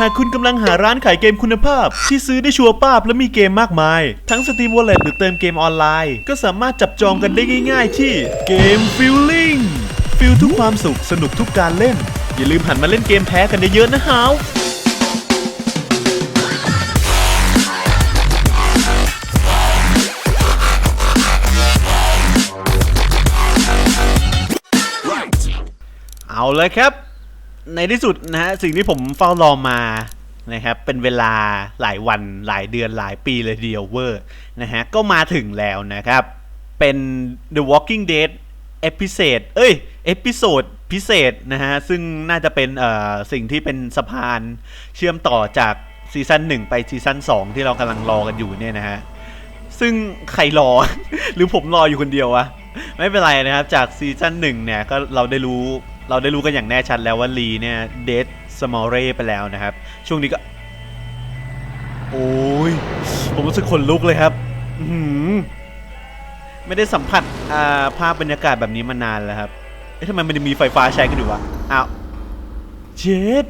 หากคุณกำลังหาร้านขายเกมคุณภาพ ที่ซื้อได้ชัวร์ป้าบและมีเกมมากมาย ทั้ง Steam Wallet หรือเติมเกมออนไลน์ ก็สามารถจับจองกันได้ง่ายๆ ที่เกม Feeling ฟิลทุกความสุขสนุกทุกการเล่น อย่าลืมหันมาเล่นเกมแท้กันเยอะๆนะฮาวเอาเลยครับ ในที่สุดนะฮะสิ่งที่ผมเฝ้ารอมานะครับเป็นเวลาหลายวันหลายเดือนหลายปีเลยเดียวเวอร์นะฮะก็มาถึงแล้วนะครับ เป็น The Walking Dead เอพิเซดเอ้ย เอพิโซดพิเศษนะฮะ ซึ่งน่าจะเป็นเอ่อสิ่งที่เป็นสะพานเชื่อมต่อจากซีซั่น1 ไปซีซั่น2 ที่เรากำลังรอกันอยู่เนี่ยนะฮะ ซึ่งใครรอ หรือผมรออยู่คนเดียววะ ไม่เป็นไรนะครับ จากซีซั่นหนึ่งเนี่ยก็เราได้รู้ เราได้รู้กันอย่างแน่ชัดแล้วว่าลีเนี่ยเดทสมอลเร่ไปแล้วนะครับ ช่วงนี้ก็ โอ้ย ผมรู้สึกขนลุกเลยครับอื้อหือไม่ได้สัมผัสภาพบรรยากาศแบบนี้มานานแล้วครับ เอ๊ะทำไมมันยังมีไฟฟ้าใช้กันอยู่วะ อ้าว เจด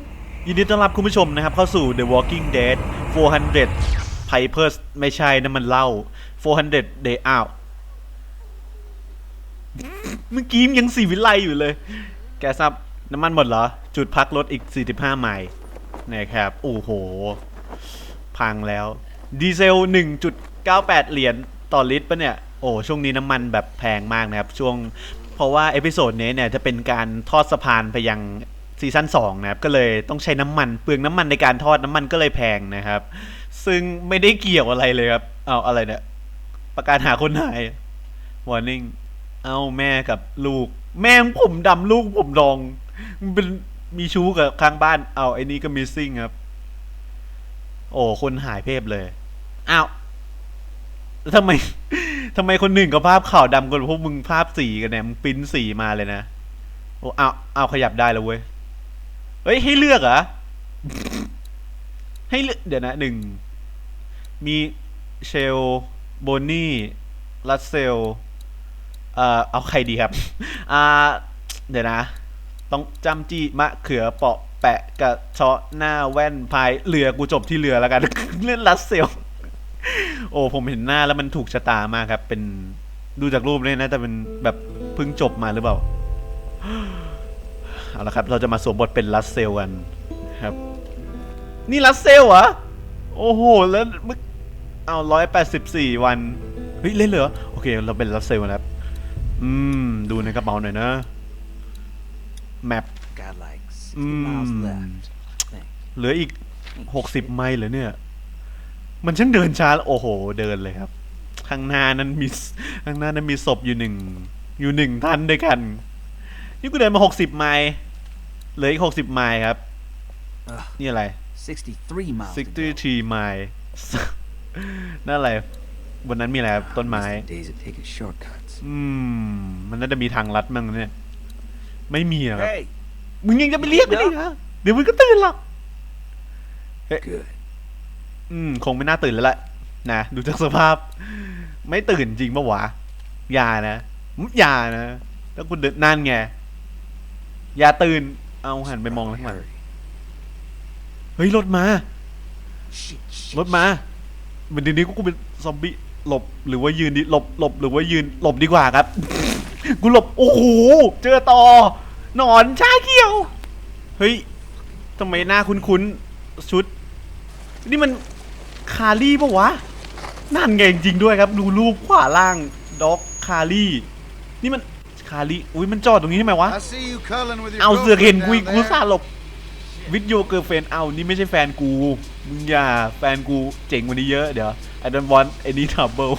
ยินดีต้อนรับคุณผู้ชมนะครับ เข้าสู่ The Walking Dead 400 Pipers ไม่ใช่นั่นมันเล่า 400 Day Out เมื่อกี้ยังสีวิไลอยู่เลย แกซับน้ำมันหมดเหรอ จุดพักรถอีก 45 ไมล์นะครับ โอ้โห พังแล้ว ดีเซล 1.98 เหรียญต่อลิตรปะเนี่ย โอ้ ช่วงนี้น้ำมันแบบแพงมากนะครับ ช่วง เพราะว่าเอพิโซดนี้เนี่ยจะเป็นการทอดสะพานไปยังซีซั่น2นะครับ ก็เลยต้องใช้น้ำมัน เปลืองน้ำมันในการทอดน้ำมันก็เลยแพงนะครับ ซึ่งไม่ได้เกี่ยวอะไรเลยครับ เอาอะไรเนี่ย ประกาศหาคนหาย warning เอาแม่กับลูก แม่งผมดำลูกผมดองมันเป็นมีชู้กับข้างบ้านเอาไอ้นี่ก็ missing ครับ โอ้คนหายเพบเลยอ้าวทำไมทำไมคนหนึ่งก็ภาพขาวดำกันพวกมึงภาพสีกันเนี่ยมึงปริ้นสีมาเลยนะโอ้เอาเอาขยับได้แล้วเว้ยเฮ้ยให้เลือกเหรอให้เลือกเดี๋ยวนะหนึ่งมีเชลโบนี่รัสเซล เอ่อเอาใครดีครับ อ่า เดี๋ยวนะ ต้องจำจี้มะเขือเปาะแปะกระเชาะหน้าแว่นพายเรือกูจบที่เรือแล้วกัน เล่นรัสเซล โอ้ผมเห็นหน้าแล้วมันถูกชะตามากครับ เป็นดูจากรูปเนี่ยน่าจะเป็นแบบเพิ่งจบมาหรือเปล่า เอาละครับ เราจะมาสวมบทเป็นรัสเซลกันครับ นี่รัสเซลเหรอ โอ้โห แล้วเมื่อเอาร้อยแปดสิบสี่วัน เฮ้ย เล่นเหรอ โอเค เราเป็นรัสเซลนะครับ อืม ดูในกระเป๋าหน่อยนะ แมป Got like อื60 miles ม left. I think. เหลืออีกหกสิบไมล์เหรอเนี่ย มันช่างเดินช้าโอ้โห เดินเลยครับ ข้างหน้านั้นมีข้างหน้านั้นมีศพอยู่หนึ่งอยู่หนึ่งท่านด้วยกันนี่กูเดินมาหกสิบไมล์เหลืออีกหกสิบไมล์ครับ Ugh, นี่อะไร 63 miles. to go. 63ไมล์ นั่นอะไรบนนั้นมีอะไรครับต้นไม้ Miss the days of taking shortcuts. อืม มันน่าจะมีทางลัดมั้งเนี่ย ไม่มีอะครับ Hey, มึงยังจะไปเรียกมันอีกเหรอเดี๋ยวมึงก็ตื่นหรอก good. อืม คงไม่น่าตื่นแล้วแหละนะดูจากสภาพ ไม่ตื่นจริงปะวะอย่านะอย่านะถ้าคุณเดินนั่นไงอย่าตื่น เอาหันไปมองข้างหลัง Hurry. เฮ้ยรถมา Shit, shit, รถมาเหมือนเดี๋ยวนี้กูเป็นซอมบี้ หลบหรือว่ายืนดิหลบหลบหรือว่ายืนหลบดีกว่าครับ กูหลบโอ้โหเจอต่อหนอนชาเขียว เฮ้ยทำไมหน้าคุ้นๆชุด นี่มันคารี่ปะวะ นั่นไงจริงๆด้วยครับ ดูรูปขวาล่างด็อกคารี่ นี่มันคารี่อุ้ยมันจอดตรงนี้ทำไมวะ I see you cuddling with your เอาเสือกเห็น girlfriend กูอีก down กู there. ซาหลบวิดโยเกิร์ลเฟนเอานี่ไม่ใช่แฟนกู มึงอย่าแฟนกูเจ๋งกว่านี้เยอะเดี๋ยว I don't want any trouble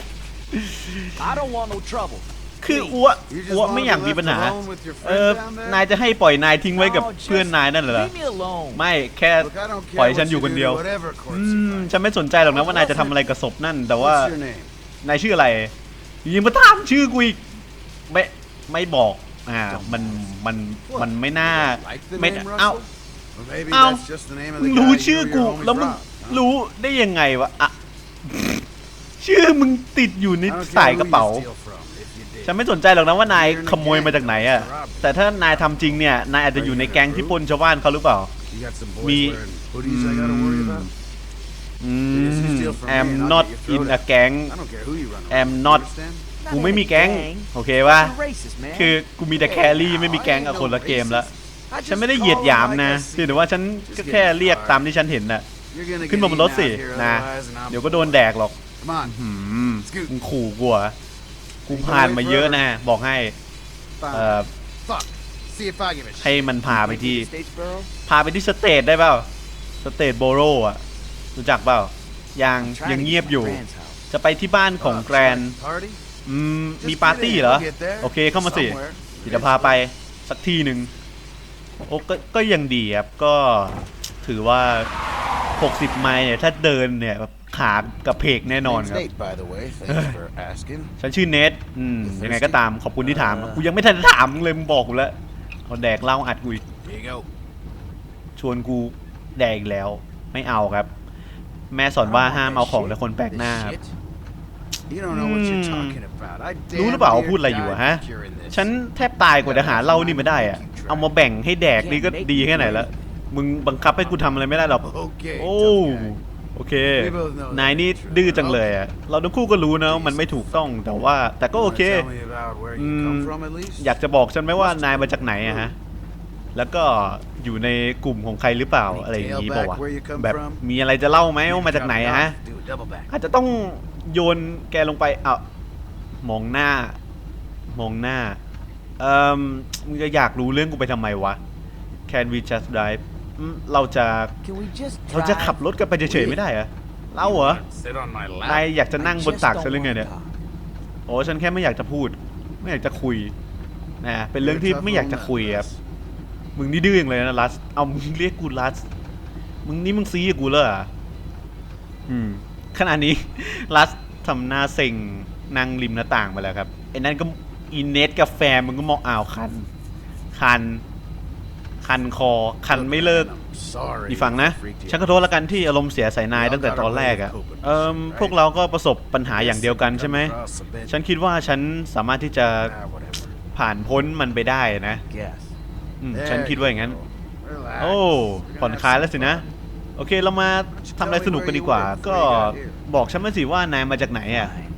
I don't want no trouble. คืออ้ว You just อ้ว wanna ไม่อยาก be มี left ปัญหา alone with your เอ friend อ down there? นายจะให้ปล่อยนายทิ้งไว้กับ No, just เพื่อนนายนั่นเหรอ Leave me alone. ไม่แค่ Look, I don't care ปล่อย what ฉันอยู่ you คน do เดียว to whatever อื courts you ม find. ฉันไม่สนใจหรอกนะว่านายจะทำอะไรกับศพนั่น แต่ว่า What's your name? นายชื่ออะไรยิงมาถามชื่อกูอีก ไม่ ไม่บอก อ่า มัน มัน มันไม่น่า Like the ไม่ name เอ้า Russell? Well, maybe Ow. that's just the name of มึ the งรู้ guy ชื่อ you or กู your homies แล้วมึง robbed, huh? รู้ได้ยังไงวะอะ ชื่อมึงติดอยู่ใน I don't สาย care ก who ระเป๋า you steal from, if you did. ฉันไม่สนใจหรอกนะว่านายขโมยมาจากไหนอะแต่ถ้านายทำจริงเนี่ย นายอาจจะอยู่ในแก๊งที่ปล้นชาวบ้านเขาหรือเปล่า You got some boys Me- wearing Hoodies I gotta worry about? อื Yes, you ม steal from me am and I'll not get your in throat a gang I don't care who you run am around with, not understand? กูไม่มีแก๊ง โอเคป่ะ You're racist, man. คือกูมีแต่แครี่ไม่มีแก๊งกับคนละเกมแล้ว I ฉัน just ไม่ได้เหยียด call หยาม like นะ I see เพียงแต่ว่าฉันก็แค่เรียกตามที่ฉันเห็นน่ะ You're gonna ขึ้น get มาบนรถ eaten สิ out here นะ otherwise, and I'm เดี๋ยวก็โดนแดกหรอก Come on. หืมมึงขู่กูเหรอกูผ่านมาเยอะนะ บอกให้ Fine. เอ่อ Fuck. See if I give a shit. ให้มันพาไปที่ Statesboro? พาไปที่สเตทได้เปล่า สเตทโบโรอะ รู้จักเปล่า ยัง I'm trying ยัง to เงียบ get อยู่ my grand's house. จะไปที่บ้านของ Uh, แกรน like Party? อืม Just มี get ปาร์ตี้ in, เหรอ we'll get there. โอเคเข้ามาสิ Somewhere. เดี๋ยวจะพาไปสักที่หนึ่งโอ้ก็ก็ยังดีครับ ก็ถือว่า 60 ไมล์เนี่ย ถ้าเดินเนี่ยแบบขากระเพกแน่นอน Name's ครับ Nate, by the way. Thanks for asking. ฉันชื่อเนทอืมยังไงก็ตามขอบคุณที่ถาม กูยังไม่ทันถามมึงเลยมึงบอกกูแล้วเอาแดกเหล้าอัดกูอีก Here you go. ชวนกูแดกอีกแล้ว ไม่เอาครับ แม่สอนว่าห้ามเอาของแต่คนแปลกหน้าครับ Shit. You don't know what you're Hmm. talking about. I รู้หรือ damn เปล่าว่า near พูดอะไรอยู่อะฮะ died during this. ฉันแทบตายกว่าจะหาเหล้านี่มาได้อะเอามาแบ่งให้แดกนี่ก็ดีแค่ไหนละ มึงบังคับให้กูทำอะไรไม่ได้หรอก Okay. โอ้ tough guy. โอเค We both know นายนี่ that's the truth. ดื้อจังเลยอะเราทั้งคู่ก็รู้นะว่ามันไม่ถูกต้องแต่ว่า แต่ก็โอ Wanna เค tell me about where you come Mm, from, at least? อยากจะบอกฉันไหมว่านายมาจากไหนอะฮะ แล้วก็อยู่ในกลุ่มของใครหรือเปล่าอะไรอย่างนี้เปล่าวะ Where you come แบบ from? มีอะไรจะเล่าไหมว่ามาจากไหนอะฮะ Do a double back. อาจจะต้องโยนแกลงไปอะมองหน้า มองหน้าเอ่อมึงจะอยากรู้เรื่องกูไปทำไมวะ Can we just drive อืมเราจะ Can we just เราจะ drive? ขับรถกันไปเฉยๆไม่ได้เหรอเล่าเหรอ Sit on my นาย lap. อยากจะนั่ง I บน just ตัก don't ฉันหรือไง wanna เนี่ย talk. โอ้ฉันแค่ไม่อยากจะพูด ไม่อยากจะคุยนะเป็นเรื่องที่ไม่อยากจะคุยครับมึงนี่ดื้ออย่างเลยนะรัส เอามึงเรียกกูรัส มึงนี่มึงซีกับกูเลยเหรออืมขณะนี้ รัสทำหน้าเซ็งนั่งริมหน้าต่างไปแล้วครับไอ้นั่นก็อินเนสกาแฟมึงก็มองอ้าวคัน คัน คันคอ คันไม่เลิก Sorry. นี่ฟังนะ Freaked you ฉันขอโทษแล้วกันที่อารมณ์เสียใส่นายตั้งแต่ตอนแรกอะเอิมพวกเราก็ประสบปัญหาอย่างเดียวกันใช่ไหม Across a bit. ฉันคิดว่าฉันสามารถที่จะ Ah, whatever. ผ่านพ้นมันไปได้นะ Guess. อืม There ฉันคิดว่าอย่างนั้น you go. Relax. โอ้ We're ผ่อน gonna คลาย have แล้ว some สินะ fun. โอเคเรามาทำอะไรสนุกกันดีกว่า ก็บอกฉันมาสิว่านายมาจากไหนอะ Fine.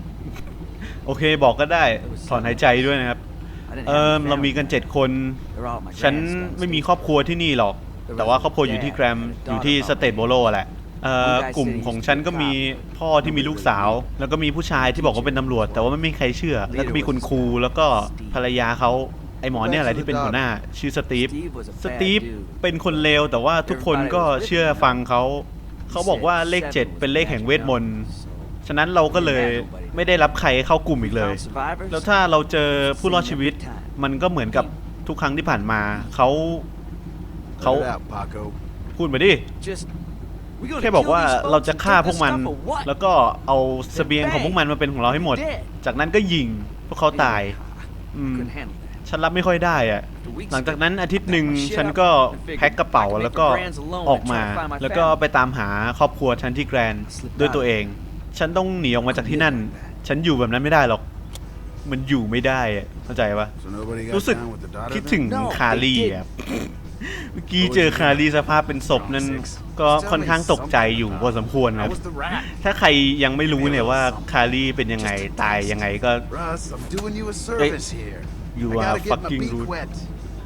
โอเคบอกก็ได้ ถอนหายใจด้วยนะครับ I didn't เอ have อ any เรามีกัน family. เจ็ดคน They're all at my ฉัน grand's house. ไม่มีครอบครัวที่นี่หรอก แต่ว่าครอบครัวอยู่ที่แกรม อยู่ที่สเตทโบโลแหละเอ่อกลุ่มของฉันก็มีพ่อที่มีลูกสาว แล้วก็มีผู้ชายที่บอกว่าเป็นตำรวจ แต่ว่าไม่มีใครเชื่อ แล้วก็มีคุณครูแล้วก็ภรรยาเขาไอหมอเนี่ยอะไรที่เป็นหัวหน้า ชื่อสตีฟ Steve was a ส bad ตีฟ dude. เป็นคนเลวแต่ว่าทุกคนก็เชื่อฟังเขา เขาบอกว่าเลขเจ็ดเป็นเลขแห่งเวทมนต์ ฉะนั้นเราก็เลย ไม่ได้รับใครเข้ากลุ่มอีกเลย Found survivors. แล้วถ้าเราเจอผู้รอดชีวิต มันก็เหมือนกับทุกครั้งที่ผ่านมาเขา Let เขา it out, Paco. พูดมาดิ Just we gonna แค่บอก kill ว่า these folks เราจะ and ฆ่า take พวก their มัน stuff or what? แล้วก็เอาเสบียงของพวกมันมาเป็นของเราให้หมด จากนั้นก็ยิงพวกเขาตายอืม Couldn't handle that. ฉันรับไม่ค่อยได้อะหลังจากนั้นอาทิตย์หนึ่งฉันก็แพ็คกระเป๋าแล้วก็ออกมา แล้วก็ไปตามหาครอบครัวฉันที่แกรนด์ด้วยตัวเอง ฉันต้องหนีออกมาจากที่นั่น ฉันอยู่แบบนั้นไม่ได้หรอก มันอยู่ไม่ได้อะเข้าใจปะ So nobody got รู้สึก down with the daughter คิด then? ถึง No, คารี they didn't. อะเมื่อกี้เจอคารีสภาพเป็นศพนั้นก็ค่อนข้างตกใจอยู่พอสมควรครับ I was the rat. ถ้าใครยังไม่รู้เนี่ยว่าคารีเป็นยังไงตายยังไงก็ Russ, I'm doing you a service here. you I gotta are get my fucking beak rude. wet.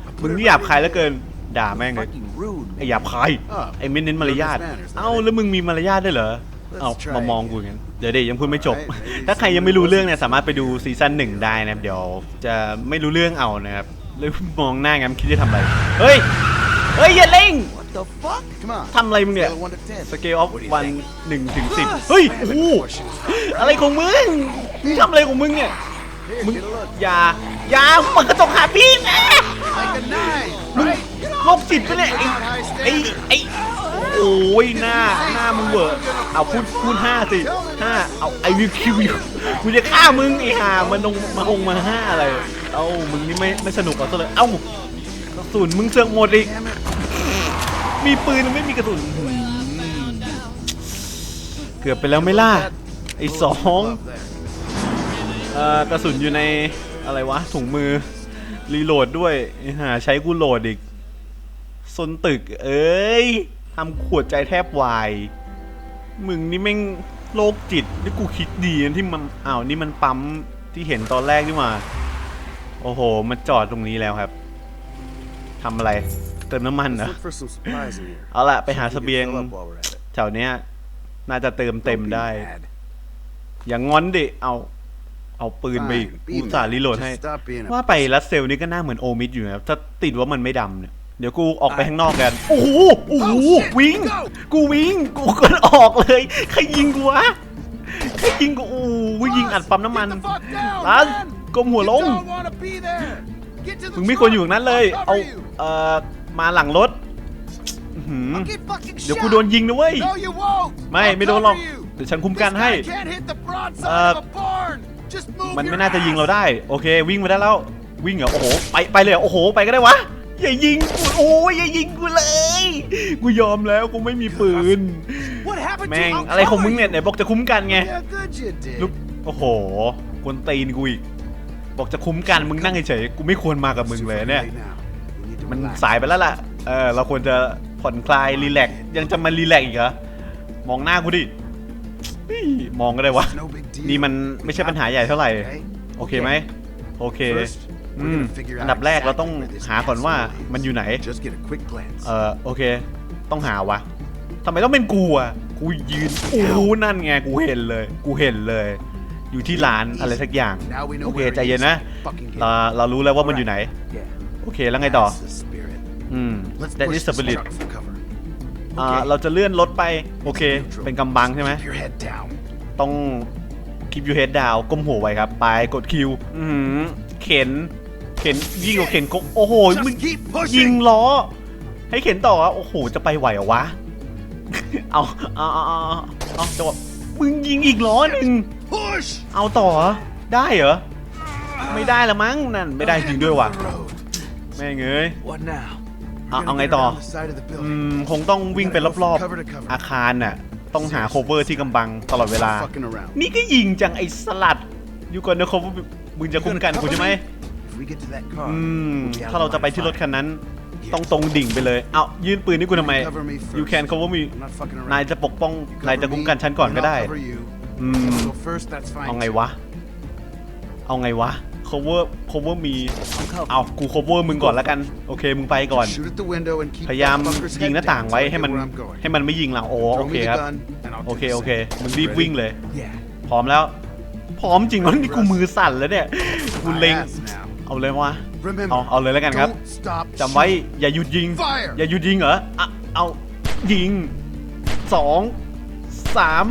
I มึ put ง it นี่หยาบ right คายเห here. ลือเกิน ด่าแม่งเลย Fucking rude, ไอ้ man. หยาบคายอ้าวไอ้ไม่เน้นมารยาท Business manners เอ้าแล้วมึงมีมารยาทด้วยเหรอ Let's เอ้า try มามอง again. กูอย่างนั้น เดี๋ยวเดี๋ยวยังพูดไม่จบ Alright, maybe ถ้าใครยังไม่รู้เรื่องเนี่ยสามารถไปดูซีซั่นหนึ่งได้นะครับเดี๋ยวจะไม่รู้เรื่องเอานะครับเลยมองหน้างั้นคิดจะทำอะไร เฮ้ย เฮ้ยอย่าเล่ง What the fuck? Come on. ทำอะไรมึงเนี่ย Scale of one to ten. สเกลออฟ What do you วัน think? หนึ่งถึงสิบเฮ้ยโอ้โหอะไรของมึงมึงทำอะไรของมึงเนี่ย Here, มึง get a look. อย่าอย่าเปิดกระจกหาพี่นะ Like a nine, มึง right? โรคจิตปะเนี่ยไอ้ไอ้ไอ้ โอ้ยหน้าหน้ามึงเวอร์เอาพูดพูดห้าสิห้าเอาไอวิวคิวอยู่กูจะฆ่ามึงไอ้ห่ามันลงมาองมาห้าอะไรเอ้ามึงนี่ไม่ไม่สนุกเอาซะเลยเอ้ากระสุนมึงเสือกหมดอีกมีปืนไม่มีกระสุนเกือบไปแล้วไม่ล่ะไอ้สองเอ่อกระสุนอยู่ในอะไรวะถุงมือรีโหลดด้วยไอ้ห่าใช้กูโหลดอีกซนตึก เอ้ย ทำขวดใจแทบวาย มึงนี่แม่งโรคจิตนี่กูคิดดีนะที่มันอ้าวนี่มันปั๊มที่เห็นตอนแรกนี่มา โอ้โห มันจอดตรงนี้แล้วครับทำอะไร เติมน้ำมัน Let's เหรอ look for some supplies in here. เอาละไปหา We เส can บียง fill up while we're at it. แถวเนี้ย น่าจะเติมเต็ม Don't be ได้ mad. อย่างงอนดิ เอาเอาปืนไปอีก Fine, be อุตส่าห์ mad. รีโหลดให้ Just stop being a ว่าไปรัสเซลนี่ก็หน้าเหมือนโอมิดอยู่นะถ้าติดว่ามันไม่ดำเนี่ย เดี๋ยวกูออกไปข้างนอกกันโอ้โหโอ้โห Oh, shit, วิ่ง go กูวิ่ง กูกดออกเลยใครยิงกูวะใครยิงกูโอ้โหยิงอัดปั๊มน้ำมัน Get the fuck down, ร้าน man. ก้มหัวล You ง don't wanna be there. Get to the มึงไม่ควรอยู่ตรงนั้นเลย truck. เอา I'll cover you. เอ่อมาหลังรถอื้อหือ I'll get fucking เดี๋ยว shot. กูโดนยิงนะเว้ย No, you won't. ไม่ I'll ไม่โดนหรอก cover you. เดี๋ยวฉันคุ้มกัน This ให้ guy can't hit the broadside Uh, of a barn. Just move มัน your ไม่น่าจะยิง ass. เราได้ โอเค วิ่งไปได้แล้ว วิ่งเหรอ โอ้โห ไปไปเลยเหรอโอ้โห ไปก็ได้วะ อย่ายิงกูโอ้ยอย่ายิงกูเลย กูยอมแล้วกูไม่มีปืน What happened แม่ง to I'll อะไรของมึง cover เนี่ยไหนบอกจะคุ้มกันไง you. Yeah, good you did. ลูกโอ้โหกวนตีนกูอีกบอกจะคุ้มกันมึงนั่งเฉยๆกูไม่ควรมากับมึงเลยเนี่ย Right now. We need to มัน relax. สายไปแล้วล่ะเออเราควรจะผ่อนคลายรีแลกซ์ยังจะมารีแลกซ์อีกเหรอมองหน้ากูดิอี้มองก็ได้วะ No big deal. นี่มันไม่ใช่ปัญหาใหญ่เท่าไหร่ Okay? โอเคไหมโอเค First, อื we're ม gonna figure อั out นดับแรกเราต้อง exactly where this หาก่อนว่า asshole is. มันอยู่ไหน Just get a quick glance. เออโอเค ต้องหาวะทำไมต้องเป็นกูอะกูยืนโอ้โหนั่นไงกูเห็นเลย กูเห็นเลย อยู่ที่ร้านอะไรสักอย่าง Now we know โอเค where ใจ he เย็น is. นะ Fucking get เราเรารู้แล้วว่ามันอยู่ไหน Yeah. โอเคแล้วไงต่อ That's the spirit. อืม Let's แต่ push นี่ this สปิริต truck for cover. อ่า Okay. เราจะเลื่อนรถไปโอเค เป็นกำบังใช่ไหม Keep your head down. ต้อง keep your head down ก้มหัวไว้ครับ ไปกดคิว อือหือเข็น เข็นยิ่งกว่าเข็นกโอ้โหมึง Just keep ยิง pushing. ล้อ ให้เข็นต่อวะโอ้โหจะไปไหวเหรอวะเอาเอาเอาเอาเอาเอาจะบอกมึงยิงอีกล้อหนึ่ง Push. เอาต่อเหรอได้เหรอไม่ได้ละมั้งนั่นไม่ได้จริงด้วยว่ะ The road. แม่งเอ้ย What now? We're เอา gonna เอาไง get ต่อ around the side of the อื building. มคงต้องวิ่งไปรอบ Cover to cover. ๆอาคารน่ะต้องหา cover ที่กำบังตลอดเวลา Fucking around. นี่ก็ยิงจังไอ้สลัด อยู่ก่อนนะ cover มึงจะคุ้มกันกูใช่ไหม If we get to that car, อืม we'll be out ถ้าเรา of จะไป line of ที่รถ fire. คันนั้น ต้องตรงดิ่งไปเลย เอายื่นปืนให้กูทำไม Cover me first. you can cover me I'm not fucking around. นายจะปกป้อง You นายจะ cover คุ้ม me, กันฉันก่อน and ก็ I'll ได้ cover you. อืม So first, that's fine. เอาไงวะ เอาไงวะ cover cover มี I'm covered. เอากู cover มึงก่อนแล้วกัน โอเค มึงไปก่อน Shoot at the window and keep พยายาม that fucker's ยิง head หน้าต่าง down ไว้ so I ให้ get มัน where I'm going. ให้มันไม่ยิงเราโอ้ Throw โอ me เค the ครับ gun, and I'll โอ do เค the โอเค same. มึงรีบ Ready? วิ่งเลย Yeah. พร้อมแล้ว พร้อมจริงวะนี่กูมือสั่นแล้วเนี่ย กู My เล็ง ass now. เอาเลยวะ Remember, เอา เอาเลยแล้วกันครับ don't stop จำไว้ shooting. อย่าหยุดยิง Fire อย่าหยุดยิงเหรออะเอายิงสองสาม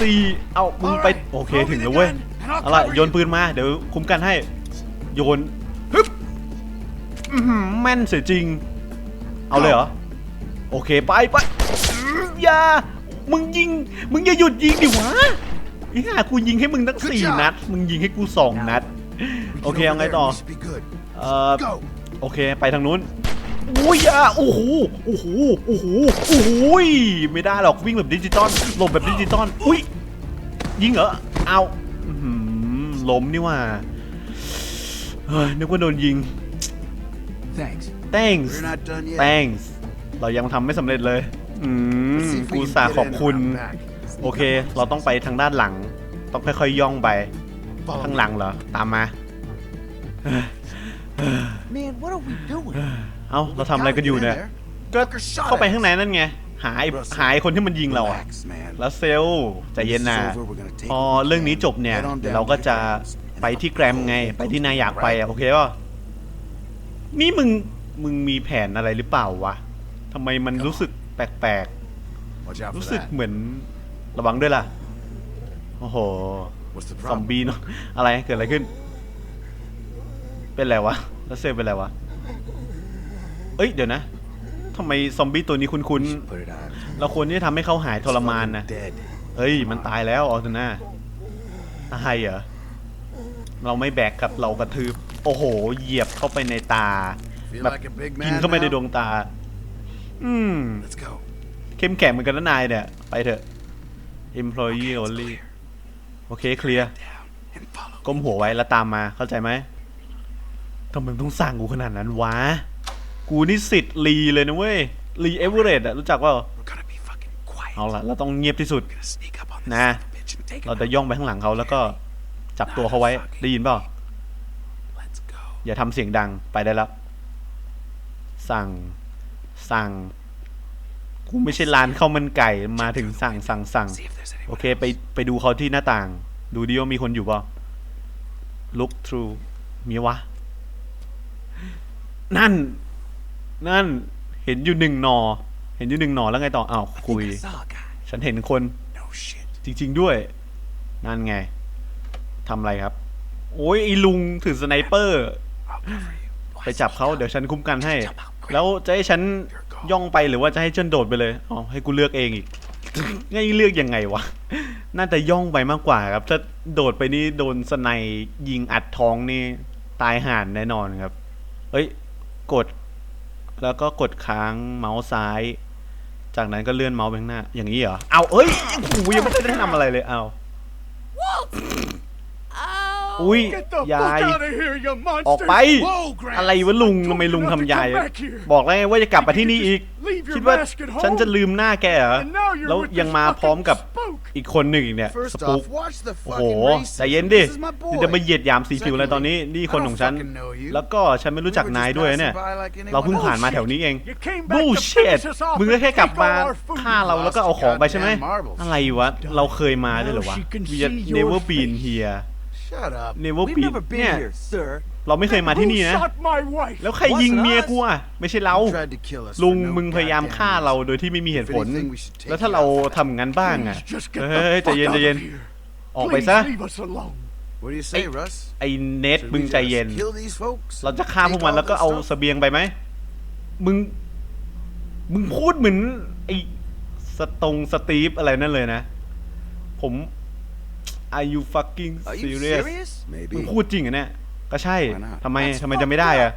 สี่เอามึงไป Alright, โอเค throw me ถึง the แล้วเว้ย gun, and I'll เอาล่ะ cover โยน you. ปืนมา เดี๋ยวคุ้มกันให้ โยนฮึบอื้อหือแม่นเสียจริง เอาเลยเหรอ โอเคไปไปอื้ออย่า มึงยิง มึงอย่าหยุดยิงดิวะไอ้ห่ากูยิงให้มึงตั้ง Good สี่ job นัด มึงยิงให้กูสองนัด We โอ get เค over เอาไง there, ต่อ we should be good. เอ่อ Go. โอเค ไปทางนู้นอุ้ยอะโอ้โหโอ้โหโอ้โหโอ้โหยไม่ได้หรอกวิ่งแบบดิจิตอลหลบแบบดิจิตอลอุ้ยยิงเหรอเอาอื้อหือล้มนี่ว่าเฮ้ยนึกว่าโดนยิง Thanks. thanks We're not done yet. thanks เรายังทำไม่สำเร็จเลยอืม Let's see if we กู can สา get ขอบ in คุณ around back. โอเค เราต้องไปทางด้านหลัง ต้องค่อยๆย่องไป Follow ข้าง me. หลังเหรอ ตามมา Man, what are we doing? เอ้า เราทำอะไรกันอยู่เนี่ย ก็ Fucker shot เข้าไป us. ข้างในนั่นไง หาย Russell, หายคนที่มันยิงเราอะ Relax, man. แล้วเซลลใจเย็นนะ This is over, we're gonna take พอ what we เรื่องนี้ can. จบเนี่ย Head on เดี๋ยว down เราก็ to จะ Grams, ไป and ที่ I'll แกรม go ไง local ไปที่นายอยากไป right? อะโอเคป่ะ นี่มึง มึงมีแผนอะไรหรือเปล่าวะทำไมมันรู้สึกแปลก Watch out ๆ for รู้สึก that. เหมือนระวังด้วยล่ะ โอ้โห What's the ซอม problem? บี้เนาะอะไรเกิดอะไรขึ้น เป็นไรวะแล้วเซลลเป็นไรวะเอ้ยเดี๋ยวนะทำไมซอมบี้ตัวนี้คุ้น We should put it out. ๆเราควรที่จะทำให้เขาหายทรมานนะ He's fucking Dead. เฮ้ย มันตายแล้วออสนาตายเหรอเราไม่แบกครับเรากระทืบโอ้โห เหยียบเข้าไปในตา Feel แบบ like a big กิน man เข้าไปในด now? วงตา อืม Let's go. เข้มแข็งเหมือนกันนะนายเนี่ย ไปเถอะ employee only โอเคเคลียร์ก้มหัวไว้แล้วตามมาเข้าใจไหมทำไมต้องสั่งกูขนาดนั้นวะ กูนี่สิทธิ์ลีเลยนะเว้ยลีเอเวอเรตอะรู้จักว่าเอาละเราต้องเงียบที่สุด We're gonna sneak up on this Nah. son of a bitch and take เราจะย่องไปข้างหลังเขาแล้วก็จับตัวเขาไว้ได้ยินเปล่าอย่าทำเสียงดังไปได้แล้ว สั่งสั่ง กูไม่ใช่ร้านข้าวมันไก่มาถึงสั่งสั่งสั่ง See if there's โอ anyone เค ไปไปดูเขาที่หน้าต่าง ดูดิว่ามีคนอยู่เปล่า look through มีวะ นั่น นั่น เห็นอยู่หนึ่งหนอ เห็นอยู่หนึ่งหนอแล้วไงต่ออ้าว I คุย think I saw a guy. ฉันเห็นคน No shit. จริง ๆด้วย นั่นไงทำอะไรครับ โอ้ยไอ้ลุงถือสไนเปอร์ I'll cover you. ไปจับเขาเดี๋ยวฉันคุ้มกันให้ Jump out quick. แล้วจะให้ฉัน ย่องไปหรือว่าจะให้ฉันโดดไปเลยอ๋อให้กูเลือกเองอีกง่ายเลือกยังไงวะ น่าจะย่องไปมากกว่าครับ ถ้าโดดไปนี่โดนสไนยิงอัดท้องนี่ตายห่านแน่นอนครับ เอ้ย กด แล้วก็กดค้างเมาส์ซ้าย จากนั้นก็เลื่อนเมาส์ไปข้างหน้า อย่างนี้เหรอ เอาเอ้ยโอ้โหยังไม่ได้ทำอะไรเลย เอา อุ้ย Get the ยาย fuck out of here, you monster! ออกไป Whoa, Gramps. อะไรวะลุง I told ทำไม you ลุง not to ทำยาย come back here. บอกแล้วไงว่าจะกลับมาที่นี่อีก Leave your คิดว่า mask at home. ฉันจะลืมหน้าแกเหรอ And now you're แล้ว with ยัง this มาพร้อมกับ fucking spook. อีกคนหนึ่งอีกเนี่ยส First ปุก off, watch the โอ้โห fucking racism. ใจเย็นดิ This is my เดี๋ยวจะมา boy. เหยียดหยามสีผิวอะไรตอนนี้ นี่คนของฉัน I don't fucking know you. แล้วก็ฉันไม่รู้จัก We were นาย just ด้วยเนี่ย passing by like anyone เราเพิ่ง else. ผ่านมาแถวนี้เอง You came back บู to เชิด finish us off มึงก็ and แค่กลับ take มา all our food. ฆ่าเราแล้วก็เอาของไปใช่ไหม Goddamn marbles. อะไรวะ เราเคยมาด้วยเหรอวะ Now she can We see your never been face. here Shut up. never We've been never been เนี่ย here, sir. เราไม่เคยมาที่นี่ Who นะ shot my wife? แล้วใครยิงเมียกูอะไม่ใช่เรา You tried to kill us ลุง for no มึงพยายาม goddamn ฆ่าเรา reason. โดยที่ไม่มีเหตุผล If anything, we should take แล้วถ้า you เรา out. ทำงั้นบ้างอะ Please just get เฮ้ย the ใจ fuck เย็น out ใจ of เย็น here. ออกไป Please ซะ leave us alone. What do you say, Russ? ไอ้เนท Should มึง we ใจ just เย็น kill these folks? เราจะฆ่าพวกมัน Take แล้วก็ all เอา this เส stuff? บียงไปไหม มึง มึงพูดเหมือนไอ้สตงสตีฟอะไรนั่นเลยนะ ผม Are you fucking Are you serious serious? มึง Maybe. พูดจริงเหรอเนี่ย ก็ใช่ Why not? ทำไม That's ทำไมจะไม่ได้อะ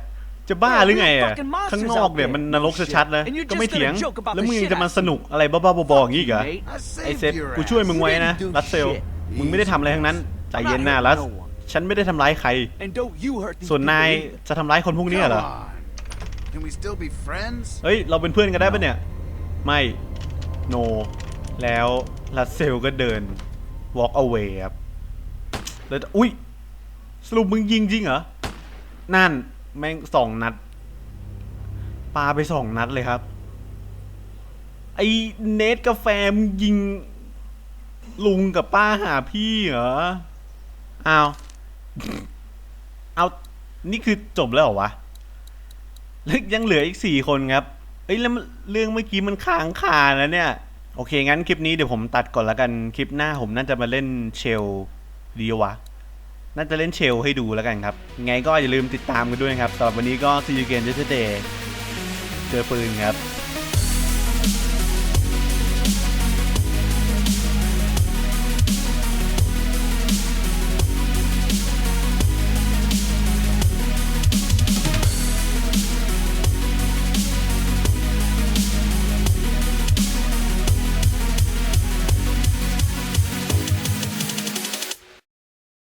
จะบ้าหรือไงอะ We're fucking monsters ข้างนอกเนี่ย out there. มันนรกชัดๆนะ And you're ก็ไม่ just เถียง gonna joke about แล้ว the มึงยัง shit จะมา I สนุกอะไรบ้าๆบอๆอย่างนี้อีกเหรอ Mate. I ไอ saved เซ็ต your กูช่วย ass. มึงไว้นะ You didn't do รัสเซล shit. มึงไม่ได้ทำอะไรทั้งนั้น ใจเย็นนะ I'm not รัส hurting no one. ฉันไม่ได้ทำร้ายใคร And don't you hurt these ส่วนนาย people either. จะทำร้ายคนพวกนี้ Come เหรอ on. Can we still be friends? เฮ้ย เราเป็นเพื่อนกันได้ปะเนี่ย ไม่ โน แล้วรัสเซลก็เดิน walk away ครับแล้วอุ้ย สรุปมึงยิงจริงเหรอ นั่น แม่งสองนัด ปาไปสองนัดเลยครับ ไอเนทกาแฟมึงยิง ลุงกับป้าหาพี่เหรอ อ้าว เอา นี่คือจบแล้วเหรอวะแล้วยังเหลืออีกสี่คนครับ เอ้ยแล้วเรื่องเมื่อกี้มันค้างคาแล้วเนี่ย โอเค งั้นคลิปนี้เดี๋ยวผมตัดก่อนละกันคลิปหน้าผมน่าจะมาเล่นเชลดีวะ น่าจะเล่นเชลให้ดูแล้วกันครับ ไงก็อย่าลืมติดตามกันด้วยนะครับสำหรับวันนี้ก็ see you again yesterday เจอปืนครับ